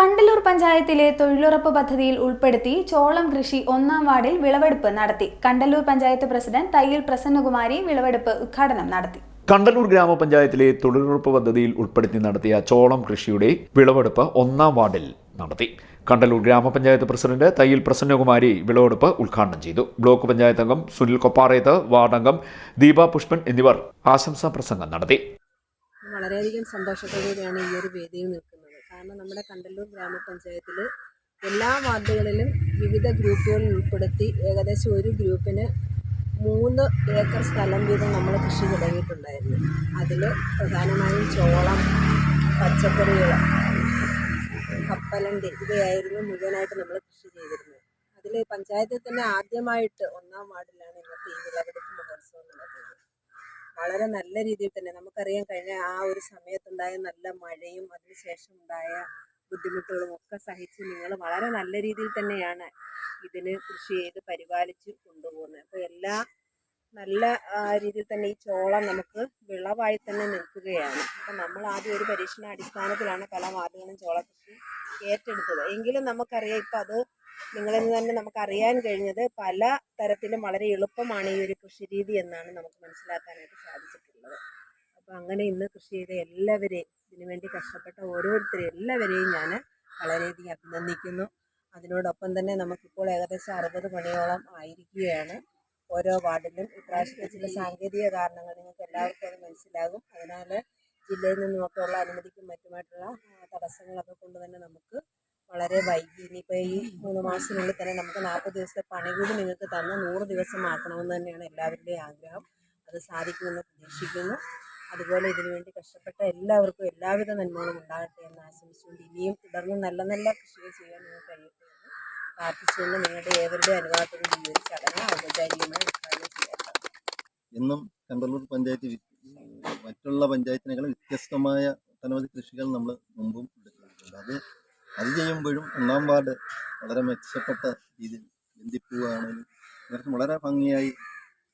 കണ്ടലൂർ പഞ്ചായത്തിലെ തൊഴിലുറപ്പ് പദ്ധതിയിൽ ഉൾപ്പെടുത്തി ചോളം കൃഷി ഒന്നാം വാർഡിൽ വിളവെടുപ്പ് നടത്തി. കണ്ടലൂർ പഞ്ചായത്ത് പ്രസിഡന്റ് തയ്യിൽ പ്രസന്നകുമാരി വിളവെടുപ്പ് ഉദ്ഘാടനം നടത്തി. കണ്ടലൂർ ഗ്രാമപഞ്ചായത്തിലെ തൊഴിലുറപ്പ് പദ്ധതിയിൽ ഉൾപ്പെടുത്തി നടത്തിയ ചോളം കൃഷിയുടെ വിളവെടുപ്പ് ഒന്നാം വാർഡിൽ നടത്തി. കണ്ടലൂർ ഗ്രാമപഞ്ചായത്ത് പ്രസിഡന്റ് തയ്യിൽ പ്രസന്നകുമാരി വിളവെടുപ്പ് ഉദ്ഘാടനം ചെയ്തു. ബ്ലോക്ക് പഞ്ചായത്ത് അംഗം സുനിൽ കൊപ്പാറയത്ത് വാർഡ് അംഗം ദീപ പുഷ്പൻ എന്നിവർ ആശംസാ പ്രസംഗം നടത്തി. വളരെയധികം സന്തോഷത്തോടെയാണ് ഈ ഒരു വേദിയിൽ നിൽക്കുന്നത്. കാരണം നമ്മുടെ കണ്ടല്ലൂർ ഗ്രാമപഞ്ചായത്തിൽ എല്ലാ വാർഡുകളിലും വിവിധ ഗ്രൂപ്പുകൾ ഉൾപ്പെടുത്തി ഏകദേശം ഒരു ഗ്രൂപ്പിന് മൂന്ന് ഏക്കർ സ്ഥലം വീതം നമ്മൾ കൃഷി തുടങ്ങിയിട്ടുണ്ടായിരുന്നു. അതിൽ പ്രധാനമായും ചോളം പച്ചക്കറികൾ കപ്പലണ്ടി ഇവയായിരുന്നു മുഴുവനായിട്ട് നമ്മൾ കൃഷി ചെയ്തിരുന്നത്. അതിൽ പഞ്ചായത്തിൽ തന്നെ ആദ്യമായിട്ട് ഒന്നാം വാർഡിലാണ് ഇന്നത്തെ ഈ നടക്കുന്നത് വളരെ നല്ല രീതിയിൽ തന്നെ നമുക്കറിയാം കഴിഞ്ഞ ആ ഒരു സമയത്തുണ്ടായ നല്ല മഴയും അതിനുശേഷം ഉണ്ടായ ബുദ്ധിമുട്ടുകളും ഒക്കെ സഹിച്ച് നിങ്ങൾ വളരെ നല്ല രീതിയിൽ തന്നെയാണ് ഇതിന് കൃഷി ചെയ്ത് പരിപാലിച്ച് കൊണ്ടുപോകുന്നത്. അപ്പോൾ എല്ലാ നല്ല രീതിയിൽ തന്നെ ഈ ചോളം നമുക്ക് വിളവായി തന്നെ നിൽക്കുകയാണ്. അപ്പം നമ്മൾ ആദ്യം ഒരു പരീക്ഷണ അടിസ്ഥാനത്തിലാണ് പല വാർഡുകളും ചോള ഏറ്റെടുത്തത്. എങ്കിലും നമുക്കറിയാം ഇപ്പം അത് നിങ്ങളിൽ നിന്ന് തന്നെ നമുക്ക് അറിയാൻ കഴിഞ്ഞത് പല തരത്തിലും വളരെ എളുപ്പമാണ് ഈ ഒരു കൃഷി രീതി എന്നാണ് നമുക്ക് മനസ്സിലാക്കാനായിട്ട് സാധിച്ചിട്ടുള്ളത്. അപ്പോൾ അങ്ങനെ ഇന്ന് കൃഷി ചെയ്ത എല്ലാവരെയും ഇതിനുവേണ്ടി കഷ്ടപ്പെട്ട ഓരോരുത്തരെയും എല്ലാവരെയും ഞാൻ വളരെയധികം അഭിനന്ദിക്കുന്നു. അതിനോടൊപ്പം തന്നെ നമുക്കിപ്പോൾ ഏകദേശം അറുപത് മണിയോളം ആയിരിക്കുകയാണ്. ഓരോ വാർഡിലും ഇപ്രാവശ്യത്തെ ചില സാങ്കേതിക കാരണങ്ങൾ നിങ്ങൾക്ക് എല്ലാവർക്കും അത് മനസ്സിലാകും. അതിനാൽ ജില്ലയിൽ നിന്നുമൊക്കെയുള്ള അനുമതിക്കും മറ്റുമായിട്ടുള്ള തടസ്സങ്ങളൊക്കെ കൊണ്ട് തന്നെ നമുക്ക് വളരെ വൈകി. ഇനിയിപ്പോൾ ഈ മൂന്ന് മാസത്തിനുള്ളിൽ തന്നെ നമുക്ക് നാൽപ്പത് ദിവസത്തെ പണി കൂടി നിങ്ങൾക്ക് തന്ന് നൂറ് ദിവസം ആക്കണമെന്ന് തന്നെയാണ് എല്ലാവരുടെയും ആഗ്രഹം. അത് സാധിക്കുമെന്ന് പ്രതീക്ഷിക്കുന്നു. അതുപോലെ ഇതിനുവേണ്ടി കഷ്ടപ്പെട്ട എല്ലാവർക്കും എല്ലാവിധ നന്മകളും ഉണ്ടാകട്ടെ എന്ന് ആശംസിച്ചുകൊണ്ട് ഇനിയും തുടർന്ന് നല്ല നല്ല കൃഷികൾ ചെയ്യാൻ നിങ്ങൾ കഴിയട്ടെ പ്രാർത്ഥിച്ചുകൊണ്ട് നിങ്ങളുടെ ഏവരുടെ അനുവാദത്തോടെ ഈ ഒരു ചടങ്ങ് ഔപചാരികമായി ഉദ്ഘാടനം ചെയ്യാം. എന്നും കണ്ടല്ലൂർ പഞ്ചായത്ത് മറ്റുള്ള പഞ്ചായത്തിനേക്കാളും വ്യത്യസ്തമായ ഒട്ടനവധി കൃഷികൾ നമ്മൾ മുമ്പും എടുക്കുന്നുണ്ട് അത് അത് ചെയ്യുമ്പോഴും ഒന്നാം വാർഡ് വളരെ മെച്ചപ്പെട്ട രീതിയിൽ ബന്ധിപ്പിക്കുകയാണെങ്കിലും ഇവർക്ക് വളരെ ഭംഗിയായി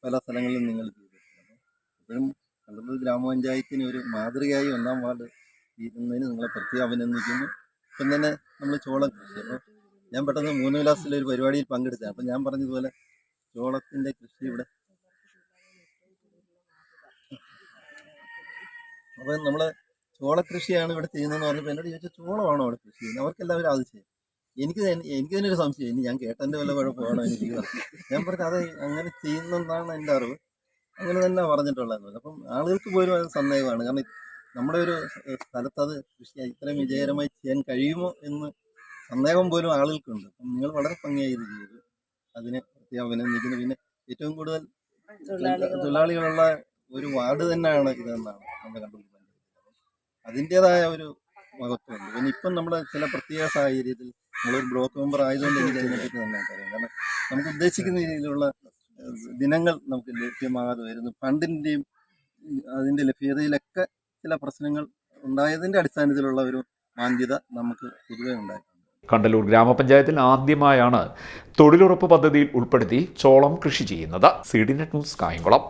പല സ്ഥലങ്ങളിലും നിങ്ങൾ ചെയ്തിട്ടുണ്ട്. ഇപ്പോഴും കണ്ടല്ലൂർ ഗ്രാമപഞ്ചായത്തിന് ഒരു മാതൃകയായി ഒന്നാം വാർഡ് തീരുന്നതിന് നിങ്ങളെ പ്രത്യേകം അഭിനന്ദിക്കുന്നു. ഇപ്പം തന്നെ നമ്മൾ ചോളം കൃഷി. അപ്പോൾ ഞാൻ പെട്ടെന്ന് മൂന്ന് വിലാസത്തിലെ ഒരു പരിപാടിയിൽ പങ്കെടുത്തതാണ്. അപ്പം ഞാൻ പറഞ്ഞതുപോലെ ചോളത്തിന്റെ കൃഷി ഇവിടെ അപ്പം നമ്മൾ ചോളകൃഷിയാണ് ഇവിടെ ചെയ്യുന്നതെന്ന് പറഞ്ഞപ്പോൾ എന്നോട് ചോദിച്ചാൽ ചോളമാണോ അവിടെ കൃഷി ചെയ്യുന്നത്? അവർക്കെല്ലാവരും അത് ചെയ്യും. എനിക്ക് എനിക്ക് തന്നെ ഒരു സംശയം ഇനി ഞാൻ കേട്ടതിന്റെ വല്ല കുഴപ്പമാണോ എനിക്ക് ഞാൻ പറഞ്ഞു അത് അങ്ങനെ ചെയ്യുന്നെന്നാണ് എന്റെ അറിവ്. അങ്ങനെ തന്നെ പറഞ്ഞിട്ടുള്ളത്. അപ്പം ആളുകൾക്ക് പോലും അത് സന്ദേഹമാണ്. കാരണം നമ്മുടെ ഒരു സ്ഥലത്ത് അത് കൃഷി ഇത്രയും വിജയകരമായി ചെയ്യാൻ കഴിയുമോ എന്ന് സന്ദേഹം പോലും ആളുകൾക്കുണ്ട്. അപ്പം നിങ്ങൾ വളരെ ഭംഗിയായി ഇത് ചെയ്തു. അതിനെ പ്രത്യേകം അഭിനന്ദിക്കുന്നു. പിന്നെ ഏറ്റവും കൂടുതൽ തൊഴിലാളികളുള്ള ഒരു വാർഡ് തന്നെയാണ് ഇതെന്നാണ് നമ്മൾ കണ്ടുകൊണ്ടിരിക്കുന്നത്. അതിന്റെതായ ഒരു മഹത്വമുണ്ട്. പിന്നെ ഇപ്പം നമ്മൾ ചില പ്രത്യേക സാഹചര്യത്തിൽ നമ്മളൊരു ബ്ലോക്ക് മെമ്പർ ആയതുകൊണ്ട് എനിക്ക് അതിനെപ്പറ്റി നന്നായിട്ട് അറിയാം. കാരണം നമുക്ക് ഉദ്ദേശിക്കുന്ന രീതിയിലുള്ള ദിനങ്ങൾ നമുക്ക് ലഭ്യമാകാതെ വരുന്നു. ഫണ്ടിന്റെയും അതിന്റെ ലഭ്യതയിലൊക്കെ ചില പ്രശ്നങ്ങൾ ഉണ്ടായതിന്റെ അടിസ്ഥാനത്തിലുള്ള ഒരു മാന്ദ്യത നമുക്ക് പൊതുവെ ഉണ്ടായിട്ടുണ്ട്. കണ്ടലൂർ ഗ്രാമപഞ്ചായത്തിൽ ആദ്യമായാണ് തൊഴിലുറപ്പ് പദ്ധതിയിൽ ഉൾപ്പെടുത്തി ചോളം കൃഷി ചെയ്യുന്നത്. C net news Kayamkulam.